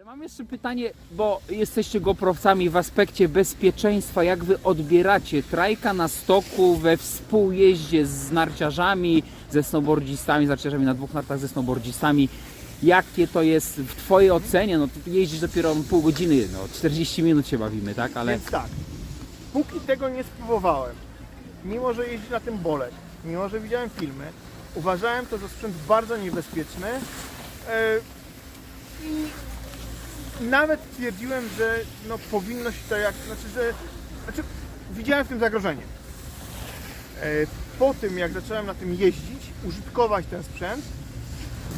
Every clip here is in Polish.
Ale mam jeszcze pytanie, bo jesteście goprowcami w aspekcie bezpieczeństwa. Jak wy odbieracie trajka na stoku we współjeździe z narciarzami, ze snowboardzistami, z narciarzami na dwóch nartach ze snowboardzistami? Jakie to jest w Twojej ocenie? No ty jeździsz dopiero pół godziny, no 40 minut się bawimy, tak? Ale Więc tak, póki tego nie spróbowałem, mimo że jeździ na tym bolek, mimo że widziałem filmy, uważałem to za sprzęt bardzo niebezpieczny e, i nawet twierdziłem, że no, powinno się to jak, znaczy, że, znaczy widziałem w tym zagrożenie. E, Po tym jak zacząłem na tym jeździć, użytkować ten sprzęt,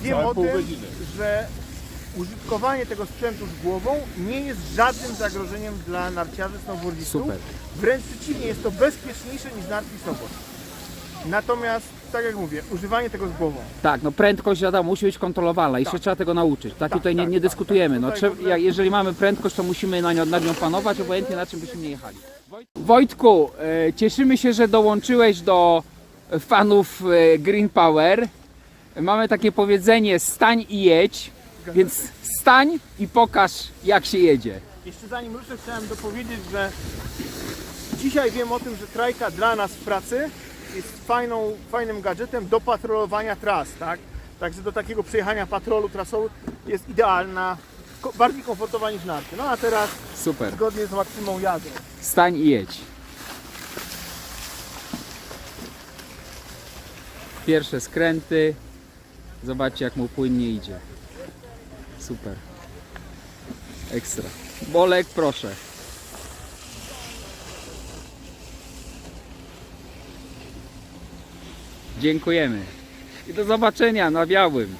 wiem o tym, godziny. że użytkowanie tego sprzętu z głową nie jest żadnym zagrożeniem dla narciarzy snowboardistów. Super. Wręcz przeciwnie, jest to bezpieczniejsze niż narty snowboard. Natomiast, tak jak mówię, używanie tego z głową. tak, no prędkość wiadomo, musi być kontrolowana i się Tak. trzeba tego nauczyć. Tak, Tak, tutaj nie, tak, nie tak, dyskutujemy. tak. No, trzeba, ogóle- jeżeli mamy prędkość, to musimy na nią, nad nią panować, obojętnie na czym byśmy nie jechali. Wojtku, e, cieszymy się, że dołączyłeś do fanów e, Green Power. Mamy takie powiedzenie stań i jedź, więc stań i pokaż jak się jedzie. Jeszcze zanim ruszę, chciałem dopowiedzieć, że dzisiaj wiem o tym, że trajka dla nas w pracy jest fajną, fajnym gadżetem do patrolowania tras, tak? Także do takiego przejechania patrolu trasowego jest idealna, ko- bardziej komfortowa niż narty. No a teraz Super. zgodnie z maksymą jazdy. Stań i jedź. Pierwsze skręty. Zobaczcie jak mu płynnie idzie. Super. Ekstra. Bolek proszę. Dziękujemy. I do zobaczenia na białym.